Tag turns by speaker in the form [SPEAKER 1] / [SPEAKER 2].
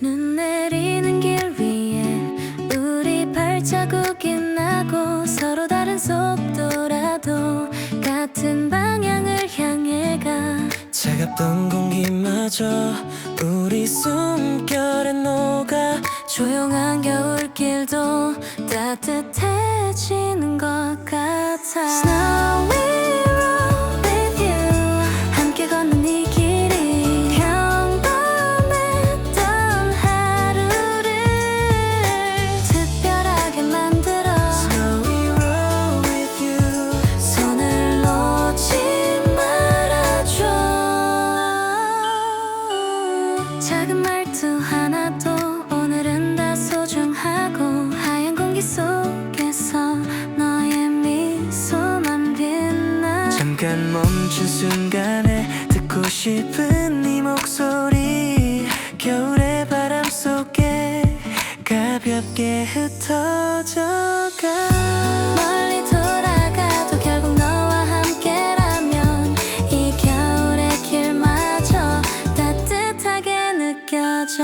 [SPEAKER 1] 눈 내리는 길 위에 우리 발자국이 나고 서로 다른 속도라도 같은 방향을 향해 가.
[SPEAKER 2] 차갑던 공기마저 우리 녹아
[SPEAKER 1] 조용한 겨울길도 따뜻해지는 것 같아. Snowy you. 함께 걷는
[SPEAKER 2] 잠깐
[SPEAKER 1] 멈춘 순간에 듣고 싶은 네 목소리. 겨울의 바람 속에 가볍게 흩어져가.
[SPEAKER 2] 멀리 돌아가도 결국 너와 함께라면 이 겨울의 길마저 따뜻하게 느껴져.